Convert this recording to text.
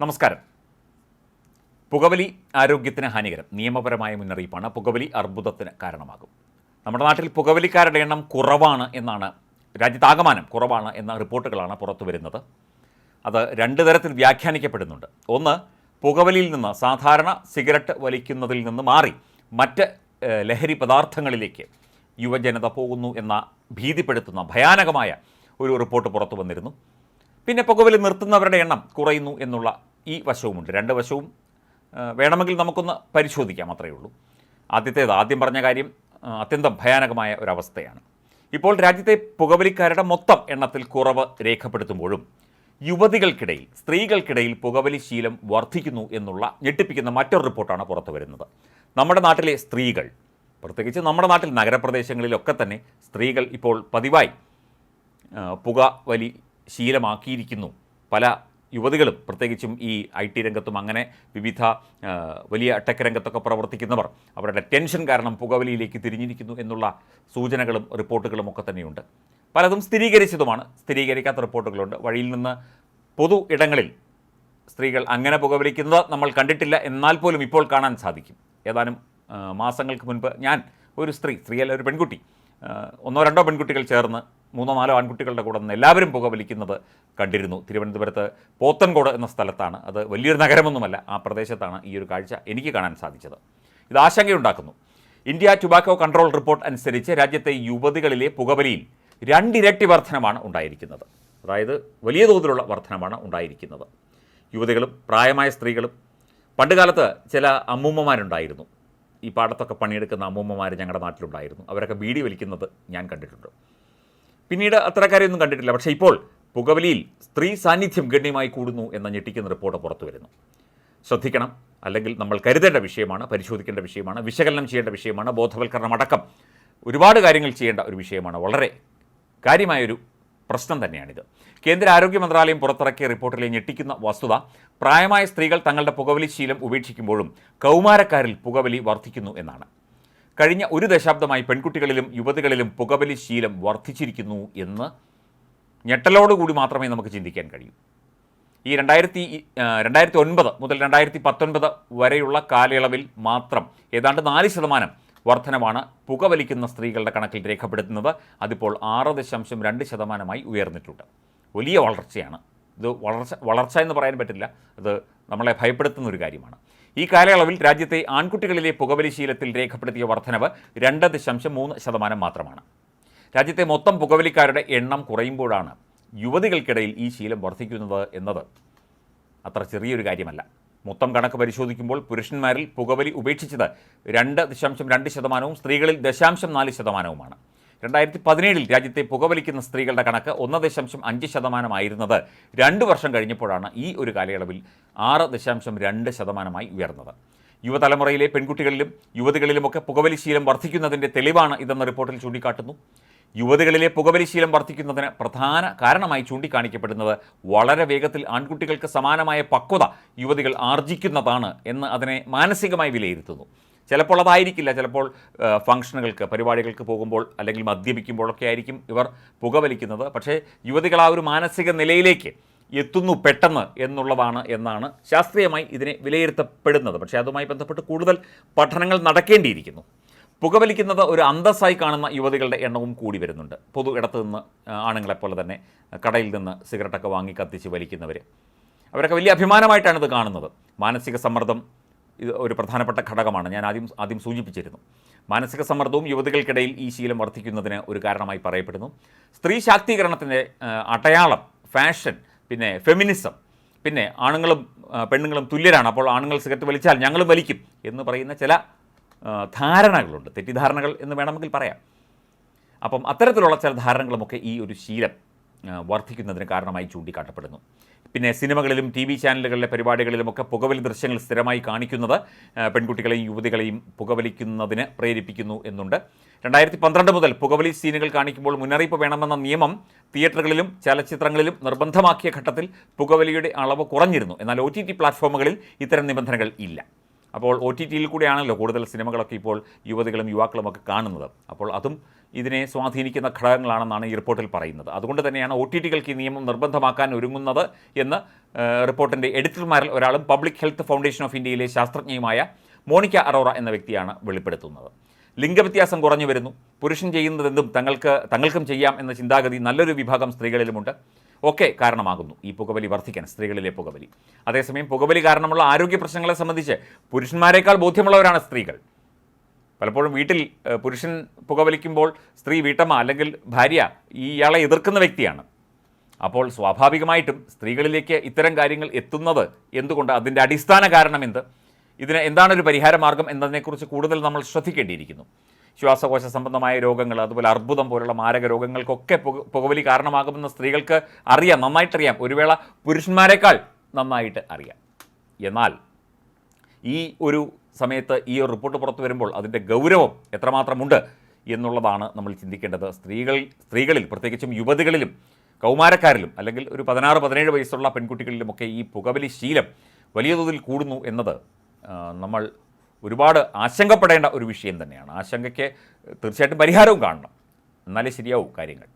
നമസ്കാരം. പുകവലി ആരോഗ്യത്തിന് ഹാനികരം. നിയമപരമായ മുന്നറിയിപ്പാണ്. പുകവലി അർബുദത്തിന് കാരണമാകും. നമ്മുടെ നാട്ടിൽ പുകവലിക്കാരുടെ എണ്ണം കുറവാണ് എന്നാണ് രാജ്യത്താകമാനം കുറവാണ് എന്ന റിപ്പോർട്ടുകളാണ് പുറത്തു വരുന്നത്. അത് രണ്ട് തരത്തിൽ വ്യാഖ്യാനിക്കപ്പെടുന്നുണ്ട്. ഒന്ന് പുകവലിയിൽ നിന്ന് സാധാരണ സിഗരറ്റ് വലിക്കുന്നതിൽ നിന്ന് മാറി മറ്റ് ലഹരി പദാർത്ഥങ്ങളിലേക്ക് യുവജനത പോകുന്നു എന്ന ഭീതിപ്പെടുത്തുന്ന ഭയാനകമായ ഒരു റിപ്പോർട്ട് പുറത്തു വന്നിരുന്നു. പിന്നെ പുകവലി നിർത്തുന്നവരുടെ എണ്ണം കുറയുന്നു എന്നുള്ള ഈ വശവുമുണ്ട്. രണ്ട് വശവും വേണമെങ്കിൽ നമുക്കൊന്ന് പരിശോധിക്കാം അത്രയേ ഉള്ളൂ. ആദ്യത്തേത് ആദ്യം പറഞ്ഞ കാര്യം അത്യന്തം ഭയാനകമായ ഒരവസ്ഥയാണ്. ഇപ്പോൾ രാജ്യത്തെ പുകവലിക്കാരുടെ മൊത്തം എണ്ണത്തിൽ കുറവ് രേഖപ്പെടുത്തുമ്പോഴും യുവതികൾക്കിടയിൽ സ്ത്രീകൾക്കിടയിൽ പുകവലി ശീലം വർദ്ധിക്കുന്നു എന്നുള്ള ഞെട്ടിപ്പിക്കുന്ന മറ്റൊരു റിപ്പോർട്ടാണ് പുറത്തു വരുന്നത്. നമ്മുടെ നാട്ടിലെ സ്ത്രീകൾ പ്രത്യേകിച്ച് നമ്മുടെ നാട്ടിൽ നഗരപ്രദേശങ്ങളിലൊക്കെ തന്നെ സ്ത്രീകൾ ഇപ്പോൾ പതിവായി പുകവലി ശീലമാക്കിയിരിക്കുന്നു. പല യുവതികളും പ്രത്യേകിച്ചും ഈ ഐ ടി രംഗത്തും അങ്ങനെ വിവിധ വലിയ ടെക് രംഗത്തൊക്കെ പ്രവർത്തിക്കുന്നവർ അവരുടെ ടെൻഷൻ കാരണം പുകവലിയിലേക്ക് തിരിഞ്ഞിരിക്കുന്നു എന്നുള്ള സൂചനകളും റിപ്പോർട്ടുകളും ഒക്കെ തന്നെയുണ്ട്. പലതും സ്ഥിരീകരിച്ചതുമാണ്. സ്ഥിരീകരിക്കാത്ത റിപ്പോർട്ടുകളുണ്ട്. വഴിയിൽ നിന്ന് പൊതു ഇടങ്ങളിൽ സ്ത്രീകൾ അങ്ങനെ പുകവലിക്കുന്നത് നമ്മൾ കണ്ടിട്ടില്ല. എന്നാൽ പോലും ഇപ്പോൾ കാണാൻ സാധിക്കും. ഏതാനും മാസങ്ങൾക്ക് മുൻപ് ഞാൻ ഒരു സ്ത്രീ സ്ത്രീയല്ല ഒരു പെൺകുട്ടി ഒന്നോ രണ്ടോ പെൺകുട്ടികൾ ചേർന്ന് മൂന്നോ നാലോ ആൺകുട്ടികളുടെ കൂടെ നിന്ന് എല്ലാവരും പുകവലിക്കുന്നത് കണ്ടിരുന്നു. തിരുവനന്തപുരത്ത് പോത്തൻകോട് എന്ന സ്ഥലത്താണ്. അത് വലിയൊരു നഗരമൊന്നുമല്ല ആ പ്രദേശത്താണ് ഈ ഒരു കാഴ്ച എനിക്ക് കാണാൻ സാധിച്ചത്. ഇത് ആശങ്കയുണ്ടാക്കുന്നു. ഇന്ത്യ ടുബാക്കോ കൺട്രോൾ റിപ്പോർട്ട് അനുസരിച്ച് രാജ്യത്തെ യുവതികളിലെ പുകവലിയിൽ രണ്ടിരട്ടി വർധനമാണ് ഉണ്ടായിരിക്കുന്നത്. അതായത് വലിയ തോതിലുള്ള വർധനമാണ് ഉണ്ടായിരിക്കുന്നത്. യുവതികളും പ്രായമായ സ്ത്രീകളും പണ്ടുകാലത്ത് ചില അമ്മൂമ്മമാരുണ്ടായിരുന്നു. ഈ പാടത്തൊക്കെ പണിയെടുക്കുന്ന അമ്മൂമ്മമാർ ഞങ്ങളുടെ നാട്ടിലുണ്ടായിരുന്നു. അവരൊക്കെ ബീഡി വലിക്കുന്നത് ഞാൻ കണ്ടിട്ടുണ്ട്. പിന്നീട് അത്തരക്കാരെയൊന്നും കണ്ടിട്ടില്ല. പക്ഷേ ഇപ്പോൾ പുകവലിയിൽ സ്ത്രീ സാന്നിധ്യം ഗണ്യമായി കൂടുന്നു എന്ന ഞെട്ടിക്കുന്ന റിപ്പോർട്ട് പുറത്തു വരുന്നു. ശ്രദ്ധിക്കണം. അല്ലെങ്കിൽ നമ്മൾ കരുതേണ്ട വിഷയമാണ് പരിശോധിക്കേണ്ട വിഷയമാണ് വിശകലനം ചെയ്യേണ്ട വിഷയമാണ് ബോധവൽക്കരണം അടക്കം ഒരുപാട് കാര്യങ്ങൾ ചെയ്യേണ്ട ഒരു വിഷയമാണ്. വളരെ കാര്യമായൊരു പ്രശ്നം തന്നെയാണിത്. കേന്ദ്ര ആരോഗ്യ മന്ത്രാലയം പുറത്തിറക്കിയ റിപ്പോർട്ടിലെ ഞെട്ടിക്കുന്ന വസ്തുത പ്രായമായ സ്ത്രീകൾ തങ്ങളുടെ പുകവലി ശീലം ഉപേക്ഷിക്കുമ്പോഴും കൗമാരക്കാരിൽ പുകവലി വർദ്ധിക്കുന്നു എന്നാണ്. കഴിഞ്ഞ ഒരു ദശാബ്ദമായി പെൺകുട്ടികളിലും യുവതികളിലും പുകവലി ശീലം വർദ്ധിച്ചിരിക്കുന്നു എന്ന് ഞെട്ടലോടുകൂടി മാത്രമേ നമുക്ക് ചിന്തിക്കാൻ കഴിയൂ. ഈ രണ്ടായിരത്തി രണ്ടായിരത്തി ഒൻപത് മുതൽ രണ്ടായിരത്തി പത്തൊൻപത് വരെയുള്ള കാലയളവിൽ മാത്രം ഏതാണ്ട് നാല് ശതമാനം വർധനമാണ് പുകവലിക്കുന്ന സ്ത്രീകളുടെ കണക്കിൽ രേഖപ്പെടുത്തുന്നത്. അതിപ്പോൾ ആറ് ദശാംശം രണ്ട് ശതമാനമായി ഉയർന്നിട്ടുണ്ട്. വലിയ വളർച്ചയാണ്. ഇത് വളർച്ച വളർച്ച എന്ന് പറയാൻ പറ്റില്ല. അത് നമ്മളെ ഭയപ്പെടുത്തുന്ന ഒരു കാര്യമാണ്. ഈ കാലയളവിൽ രാജ്യത്തെ ആൺകുട്ടികളിലെ പുകവലി ശീലത്തിൽ രേഖപ്പെടുത്തിയ വർധനവ് രണ്ട് ദശാംശം മൂന്ന് ശതമാനം മാത്രമാണ്. രാജ്യത്തെ മൊത്തം പുകവലിക്കാരുടെ എണ്ണം കുറയുമ്പോഴാണ് യുവതികൾക്കിടയിൽ ഈ ശീലം വർദ്ധിക്കുന്നത് എന്നത്. അത്ര ചെറിയൊരു കാര്യമല്ല. മൊത്തം കണക്ക് പരിശോധിക്കുമ്പോൾ പുരുഷന്മാരിൽ പുകവലി ഉപേക്ഷിച്ചത് രണ്ട് ദശാംശം രണ്ട് ശതമാനവും സ്ത്രീകളിൽ ദശാംശം നാല് ശതമാനവുമാണ്. രണ്ടായിരത്തി പതിനേഴിൽ രാജ്യത്തെ പുകവലിക്കുന്ന സ്ത്രീകളുടെ കണക്ക് ഒന്ന് ദശാംശം അഞ്ച് ശതമാനമായിരുന്നത് രണ്ട് വർഷം കഴിഞ്ഞപ്പോഴാണ് ഈ ഒരു കാലയളവിൽ ആറ് ദശാംശം രണ്ട് ശതമാനമായി ഉയർന്നത്. യുവതലമുറയിലെ പെൺകുട്ടികളിലും യുവതികളിലുമൊക്കെ പുകവലി ശീലം വർദ്ധിക്കുന്നതിന്റെ തെളിവാണ് ഇതെന്ന റിപ്പോർട്ടിൽ ചൂണ്ടിക്കാട്ടുന്നു. യുവതികളിലെ പുകവലി ശീലം വർദ്ധിക്കുന്നതിന് പ്രധാന കാരണമായി ചൂണ്ടിക്കാണിക്കപ്പെടുന്നത് വളരെ വേഗത്തിൽ ആൺകുട്ടികൾക്ക് സമാനമായ പക്വത യുവതികൾ ആർജിക്കുന്നതാണ് എന്ന് അതിനെ മാനസികമായി വിലയിരുത്തുന്നു. ചിലപ്പോൾ അതായിരിക്കില്ല. ചിലപ്പോൾ ഫംഗ്ഷനുകൾക്ക് പരിപാടികൾക്ക് പോകുമ്പോൾ അല്ലെങ്കിൽ മദ്യപിക്കുമ്പോഴൊക്കെ ആയിരിക്കും ഇവർ പുകവലിക്കുന്നത്. പക്ഷേ യുവതികൾ ആ ഒരു മാനസിക നിലയിലേക്ക് എത്തുന്നു പെട്ടെന്ന് എന്നുള്ളതാണ് എന്നാണ് ശാസ്ത്രീയമായി ഇതിനെ വിലയിരുത്തപ്പെടുന്നത്. പക്ഷേ അതുമായി ബന്ധപ്പെട്ട് കൂടുതൽ പഠനങ്ങൾ നടക്കേണ്ടിയിരിക്കുന്നു. പുകവലിക്കുന്നത് ഒരു അന്തസ്സായി കാണുന്ന യുവതികളുടെ എണ്ണവും കൂടി വരുന്നുണ്ട്. പൊതു ഇടത്തു നിന്ന് ആണുങ്ങളെപ്പോലെ തന്നെ കടയിൽ നിന്ന് സിഗരറ്റൊക്കെ വാങ്ങി കത്തിച്ച് വലിക്കുന്നവർ അവരൊക്കെ വലിയ അഭിമാനമായിട്ടാണ് ഇത് കാണുന്നത്. മാനസിക സമ്മർദ്ദം ഇത് ഒരു പ്രധാനപ്പെട്ട ഘടകമാണ്. ഞാൻ ആദ്യം ആദ്യം സൂചിപ്പിച്ചിരുന്നു. മാനസിക സമ്മർദ്ദവും യുവതികൾക്കിടയിൽ ഈ ശീലം വർദ്ധിക്കുന്നതിന് ഒരു കാരണമായി പറയപ്പെടുന്നു. സ്ത്രീ ശാക്തീകരണത്തിന്റെ അടയാളം ഫാഷൻ പിന്നെ ഫെമിനിസം പിന്നെ ആണുങ്ങളും പെണ്ണുങ്ങളും തുല്യരാണ്. അപ്പോൾ ആണുങ്ങൾ സിഗരറ്റ് വലിച്ചാൽ ഞങ്ങളും വലിക്കും എന്ന് പറയുന്ന ചില ധാരണകളുണ്ട്. തെറ്റിദ്ധാരണകൾ എന്ന് വേണമെങ്കിൽ പറയാം. അപ്പം അത്തരത്തിലുള്ള ചില ധാരണകളുമൊക്കെ ഈ ഒരു ശീലം വർദ്ധിക്കുന്നതിന് കാരണമായി ചൂണ്ടിക്കാട്ടപ്പെടുന്നു. പിന്നെ സിനിമകളിലും ടി വി ചാനലുകളിലെ പരിപാടികളിലുമൊക്കെ പുകവലി ദൃശ്യങ്ങൾ സ്ഥിരമായി കാണിക്കുന്നത് പെൺകുട്ടികളെയും യുവതികളെയും പുകവലിക്കുന്നതിന് പ്രേരിപ്പിക്കുന്നു എന്നുണ്ട്. രണ്ടായിരത്തി പന്ത്രണ്ട് മുതൽ പുകവലി സീനുകൾ കാണിക്കുമ്പോൾ മുന്നറിയിപ്പ് വേണമെന്ന നിയമം തിയേറ്ററുകളിലും ചലച്ചിത്രങ്ങളിലും നിർബന്ധമാക്കിയ ഘട്ടത്തിൽ പുകവലിയുടെ അളവ് കുറഞ്ഞിരുന്നു. എന്നാൽ ഒ പ്ലാറ്റ്ഫോമുകളിൽ ഇത്തരം നിബന്ധനകൾ ഇല്ല. അപ്പോൾ ഒ ടി ടിയിൽ കൂടെയാണല്ലോ കൂടുതൽ സിനിമകളൊക്കെ ഇപ്പോൾ യുവതികളും യുവാക്കളും ഒക്കെ കാണുന്നത്. അപ്പോൾ അതും ഇതിനെ സ്വാധീനിക്കുന്ന ഘടകങ്ങളാണെന്നാണ് ഈ റിപ്പോർട്ടിൽ പറയുന്നത്. അതുകൊണ്ട് തന്നെയാണ് ഒ ടി ടികൾക്ക് ഈ നിയമം നിർബന്ധമാക്കാൻ ഒരുങ്ങുന്നത് എന്ന് റിപ്പോർട്ടിന്റെ എഡിറ്റർമാരിൽ ഒരാളും പബ്ലിക് ഹെൽത്ത് ഫൗണ്ടേഷൻ ഓഫ് ഇന്ത്യയിലെ ശാസ്ത്രജ്ഞയുമായ മോണിക്ക അറോറ എന്ന വ്യക്തിയാണ് വെളിപ്പെടുത്തുന്നത്. ലിംഗവ്യത്യാസം കുറഞ്ഞു വരുന്നു. പുരുഷൻ ചെയ്യുന്നതെന്തും തങ്ങൾക്ക് തങ്ങൾക്കും ചെയ്യാം എന്ന ചിന്താഗതി നല്ലൊരു വിഭാഗം സ്ത്രീകളിലുമുണ്ട്. ഒക്കെ കാരണമാകുന്നു. ഈ പുകവലി വർദ്ധിക്കാൻ സ്ത്രീകളിലെ പുകവലി. അതേസമയം പുകവലി കാരണമുള്ള ആരോഗ്യ പ്രശ്നങ്ങളെ സംബന്ധിച്ച് പുരുഷന്മാരെക്കാൾ ബോധ്യമുള്ളവരാണ് സ്ത്രീകൾ. പലപ്പോഴും വീട്ടിൽ പുരുഷൻ പുകവലിക്കുമ്പോൾ സ്ത്രീ വീട്ടമ്മ അല്ലെങ്കിൽ ഭാര്യ ഇയാളെ എതിർക്കുന്ന വ്യക്തിയാണ്. അപ്പോൾ സ്വാഭാവികമായിട്ടും സ്ത്രീകളിലേക്ക് ഇത്തരം കാര്യങ്ങൾ എത്തുന്നത് എന്തുകൊണ്ട്? അതിന്റെ അടിസ്ഥാന കാരണം എന്ത്? ഇതിന് എന്താണ് ഒരു പരിഹാര മാർഗം എന്നതിനെക്കുറിച്ച് കൂടുതൽ നമ്മൾ ശ്രദ്ധിക്കേണ്ടിയിരിക്കുന്നു. ശ്വാസകോശ സംബന്ധമായ രോഗങ്ങൾ അതുപോലെ അർബുദം പോലുള്ള മാരക രോഗങ്ങൾക്കൊക്കെ പുകവലി കാരണമാകുമെന്ന് സ്ത്രീകൾക്ക് അറിയാം നന്നായിട്ടറിയാം. ഒരു വേള പുരുഷന്മാരെക്കാൾ നന്നായിട്ട് അറിയാം. എന്നാൽ ഈ ഒരു സമയത്ത് ഈ ഒരു റിപ്പോർട്ട് പുറത്തു വരുമ്പോൾ അതിന്റെ ഗൗരവം എത്രമാത്രമുണ്ട് എന്നുള്ളതാണ് നമ്മൾ ചിന്തിക്കേണ്ടത്. സ്ത്രീകൾ സ്ത്രീകളിൽ പ്രത്യേകിച്ചും യുവതികളിലും കൗമാരക്കാരിലും അല്ലെങ്കിൽ ഒരു പതിനാറ് പതിനേഴ് വയസ്സുള്ള പെൺകുട്ടികളിലുമൊക്കെ ഈ പുകവലി ശീലം വലിയ തോതിൽ കൂടുന്നു എന്നത് നമ്മൾ ഒരുപാട് ആശങ്കപ്പെടേണ്ട ഒരു വിഷയം തന്നെയാണ്. ആശങ്കയ്ക്ക് തീർച്ചയായിട്ടും പരിഹാരവും കാണണം. എന്നാലേ ശരിയാവും കാര്യങ്ങൾ.